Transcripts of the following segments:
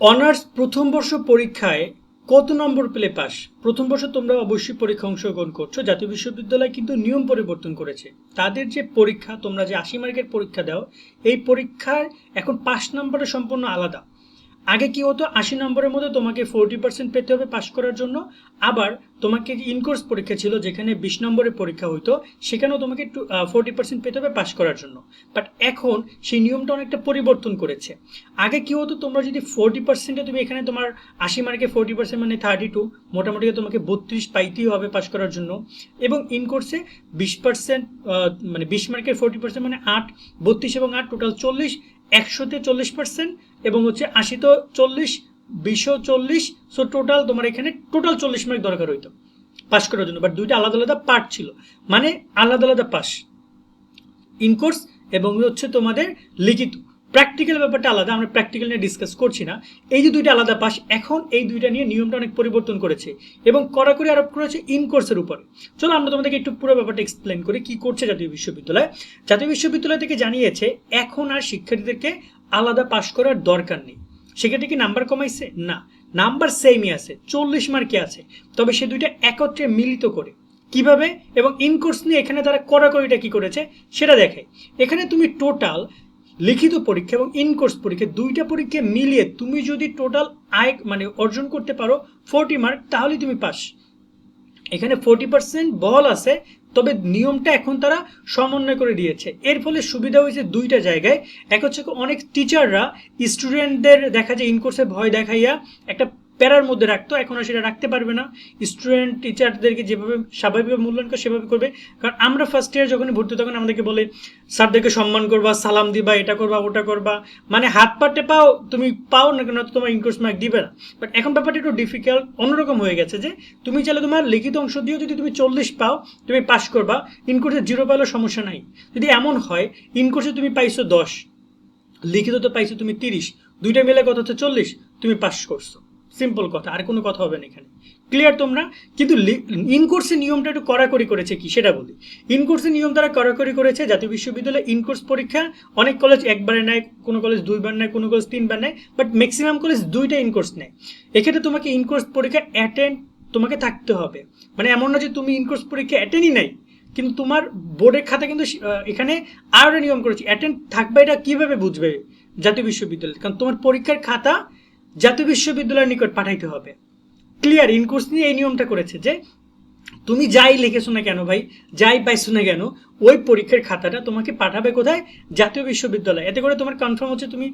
Honours প্রথম বর্ষ পরীক্ষায় কত নম্বর পেলে পাস? প্রথম বর্ষ তোমরা অবশ্যই পরীক্ষা অংশগ্রহণ করছ। জাতীয় বিশ্ববিদ্যালয় কিন্তু নিয়ম পরিবর্তন করেছে। তাদের যে পরীক্ষা, তোমরা যে আশি মার্কের পরীক্ষা দাও, এই পরীক্ষায় এখন পাঁচ নম্বরে সম্পূর্ণ আলাদা। আগে কি হতো? আশি নম্বরের মধ্যে তোমাকে ফোরটি পার্সেন্ট পেতে হবে পাশ করার জন্য। আবার তোমাকে ইনকোর্স পরীক্ষা ছিল, যেখানে বিশ নম্বরের পরীক্ষা হইতো, সেখানেও তোমাকে টু ফোরটি পার্সেন্ট পেতে হবে পাশ করার জন্য। বাট এখন সেই নিয়মটা অনেকটা পরিবর্তন করেছে। আগে কি হতো, তোমরা যদি ফোরটি পার্সেন্টে তুমি এখানে তোমার আশি মার্কে ফোরটি পার্সেন্ট মানে থার্টি টু মোটামুটি তোমাকে বত্রিশ পাইতেই হবে পাশ করার জন্য। এবং ইনকোর্সে বিশ পার্সেন্ট মানে বিশ মার্কের ফোরটি পার্সেন্ট মানে আট, বত্রিশ এবং আট টোটাল চল্লিশ একশোতে চল্লিশ পার্সেন্ট এবং হচ্ছে আশি তো চল্লিশ বিশো চল্লিশ সো টোটাল তোমার এখানে টোটাল চল্লিশ মার্ক দরকার হইতো। পাস করার জন্য বাট দুইটা আলাদা আলাদা পার্ট ছিল। মানে আলাদা আলাদা পাস ইনকোর্স এবং হচ্ছে তোমাদের লিখিত। প্র্যাকটিক্যাল ব্যাপারটা আলাদা, আমরা প্র্যাকটিক্যাল নিয়ে ডিসকাস করছি না। এই যে দুইটা আলাদা পাশ, এখন এই দুইটা নিয়ে নিয়মটা অনেক পরিবর্তন করেছে এবং কড়াকড়ি আরোপ করেছে ইন কোর্সের উপরে। চলো আমরা তোমাদেরকে একটু পুরো ব্যাপারটা এক্সপ্লেন করি, কি করছে জাতীয় বিশ্ববিদ্যালয়। জাতীয় বিশ্ববিদ্যালয় থেকে জানিয়েছে, এখন আর শিক্ষার্থীদেরকে আলাদা পাশ করার দরকার নেই। সেক্ষেত্রে কি নাম্বার কমাইছে? না। নাম্বার সেমই আছে, চল্লিশ মার্কে আছে। তবে সে দুইটা একত্রে মিলিত করে। কীভাবে? এবং ইনকোর্স নিয়ে এখানে তারা কড়াকড়িটা কি করেছে? সেটা দেখে। এখানে তুমি টোটাল লিখিত পরীক্ষা এবং ইনকোর্স পরীক্ষা, দুইটা পরীক্ষা মিলিয়ে তুমি যদি টোটাল আয় মানে অর্জন করতে পারো ফোরটি মার্ক তাহলে তুমি পাস। এখানে ফোরটি পার্সেন্ট বল আছে, তবে নিয়মটা এখন তারা সমন্বয় করে দিয়েছে। এর ফলে সুবিধা হয়েছে দুইটা জায়গায়। এক হচ্ছে অনেক টিচাররা স্টুডেন্টদের দেখা যায় ইনকোর্সে ভয় দেখাইয়া একটা প্যারার মধ্যে রাখতো, এখন আর সেটা রাখতে পারবে না। স্টুডেন্ট টিচারদেরকে যেভাবে স্বাভাবিকভাবে মূল্যায়ন করে সেভাবে করবে। কারণ আমরা ফার্স্ট ইয়ার যখন ভর্তি তখন আমাদেরকে বলে, স্যারদেরকে সম্মান করবা, সালাম দিবা, এটা করবা, ওটা করবা। মানে হাত পাটে পাও তুমি পাও না কেন তোমার ইনকোর্স মার্ক দিবে না। বাট এখন ব্যাপারটা একটু ডিফিকাল্ট অন্যরকম হয়ে গেছে যে, তুমি চাইলে তোমার লিখিত অংশ দিয়েও যদি তুমি চল্লিশ পাও, তুমি পাস করবা ইনকোর্সে জিরো পাইলেও সমস্যা নাই। যদি এমন হয় ইনকোর্সে তুমি পাইছো দশ, লিখিত তো পাইছো তুমি তিরিশ, দুইটা মিলে কত হচ্ছে চল্লিশ, তুমি পাস করছ। সিম্পল কথা, আর কোনো কথা হবে না এখানে। ক্লিয়ার তোমরা? কিন্তু ইনকোর্সের নিয়মটা একটু কড়াকড়ি করেছে কি? সেটা বলি। ইনকোর্সের নিয়ম তারা কড়াকড়ি করেছে জাতীয় বিশ্ববিদ্যালয়ে ইনকোর্স পরীক্ষা, অনেক কলেজ একবারে নেয়, কোনো কলেজ দুইবার নেয়, কোনো কলেজ তিনবার নেয় বাট ম্যাক্সিমাম কলেজ দুইটা ইনকোর্স নেয়। এক্ষেত্রে তোমাকে ইনকোর্স পরীক্ষা অ্যাটেন্ড তোমাকে থাকতে হবে। মানে এমন না যে তুমি ইনকোর্স পরীক্ষা অ্যাটেন্ডই নাই, কিন্তু তোমার বোর্ডের খাতা কিন্তু এখানে আরও নিয়ম করেছে। অ্যাটেন্ড থাকবে এটা কীভাবে বুঝবে জাতীয় বিশ্ববিদ্যালয়? কারণ তোমার পরীক্ষার খাতা জাতীয় বিশ্ববিদ্যালয়ের নিকট পাঠাইতে হবে। ক্লিয়ার ইনকোর্স নিয়ে এই নিয়মটা করেছে যে, তুমি যাই লিখেছো না কেন ভাই, যাই পাইছো না কেন, ওই পরীক্ষার খাতাটা তোমাকে পাঠাবে কোথায়? জাতীয় বিশ্ববিদ্যালয়। এতে করে তোমার কনফার্ম হচ্ছে তুমি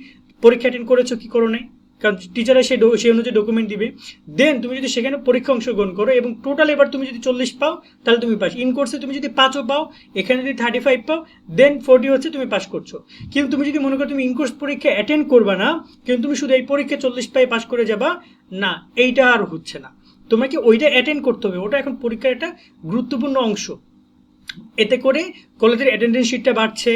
পরীক্ষা অ্যাটেন্ড করেছ কি করো নাই? কারণ টিচাররা সেই সেই অনুযায়ী ডকুমেন্ট দিবে। দেন তুমি যদি সেখানে পরীক্ষা অংশগ্রহণ করো এবং টোটাল এবার তুমি যদি চল্লিশ পাও, তাহলে তুমি পাস ইন কোর্সে তুমি যদি পাঁচও পাও, এখানে যদি থার্টি ফাইভ পাও দেন ফোরটি হচ্ছে তুমি পাস করছ। কিন্তু তুমি যদি মনে করো তুমি ইনকোর্স পরীক্ষা অ্যাটেন্ড করবা না, কিন্তু তুমি শুধু এই পরীক্ষা চল্লিশ পাই পাস করে যাবা, না, এইটা আর হচ্ছে না। তোমাকে ওইটা অ্যাটেন্ড করতে হবে। ওটা এখন পরীক্ষার একটা গুরুত্বপূর্ণ অংশ। এতে করে কলেজের অ্যাটেন্ডেন্স শিটটা বাড়ছে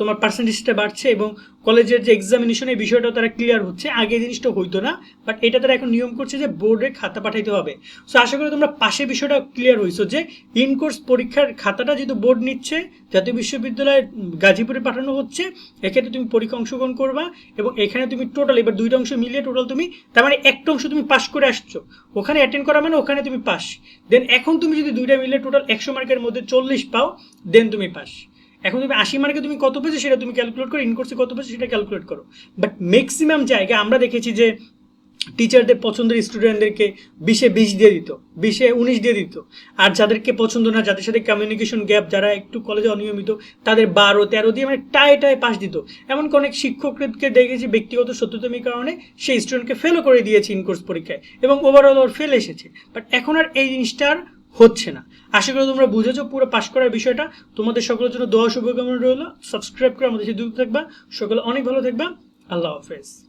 তোমার পার্সেন্টেজটা বাড়ছে এবং কলেজের যে এক্সামিনেশন এই বিষয়টাও তারা ক্লিয়ার হচ্ছে। আগে জিনিসটা হইতো না বাট এটা তারা এখন নিয়ম করছে যে বোর্ডে খাতা পাঠাইতে হবে। সো আশা করি তোমরা পাশে বিষয়টা ক্লিয়ার হয়েছো যে ইনকোর্স পরীক্ষার খাতাটা যেহেতু বোর্ড নিচ্ছে, জাতীয় বিশ্ববিদ্যালয়ে গাজীপুরে পাঠানো হচ্ছে, এক্ষেত্রে তুমি পরীক্ষা অংশগ্রহণ করবা এবং এখানে তুমি টোটাল এবার দুইটা অংশ মিলিয়ে টোটাল তুমি, তার মানে একটা অংশ তুমি পাস করে আসছো। ওখানে অ্যাটেন্ড করা মানে ওখানে তুমি পাস দেন এখন তুমি যদি দুইটা মিলিয়ে টোটাল একশো মার্কের মধ্যে চল্লিশ পাও দেন তুমি পাস। এখন তুমি আশি মার্কে তুমি কত পেয়েছ সেটা তুমি ক্যালকুলেট করো ইনকোর্সে কত পেয়েছ সেটা ক্যালকুলেট করো। বাট ম্যাক্সিমাম জায়গায় আমরা দেখেছি যে টিচারদের পছন্দের স্টুডেন্টদেরকে বিশে বিশ দিয়ে দিত, বিশে উনিশ দিয়ে দিত। আর যাদেরকে পছন্দ না, যাদের সাথে কমিউনিকেশন গ্যাপ যারা একটু কলেজে অনিয়মিত, তাদের বারো, তেরো দিয়ে মানে টায় টায় পাশ দিত। এমন অনেক শিক্ষককে দেখেছি ব্যক্তিগত সত্যতমী কারণে সেই স্টুডেন্টকে ফেলও করে দিয়েছে ইনকোর্স পরীক্ষায় এবং ওভারঅল ওর ফেল এসেছে। বাট এখন আর এই জিনিসটার হচ্ছে না। আশা করি তোমরা বুঝেছ পুরো পাশ করার বিষয়টা। তোমাদের সকলের জন্য দোয়া শুভকামনা রইল। সাবস্ক্রাইব করে আমাদের সাথে দূর থাকবা। সকলে অনেক ভালো থাকবা। আল্লাহ হাফেজ।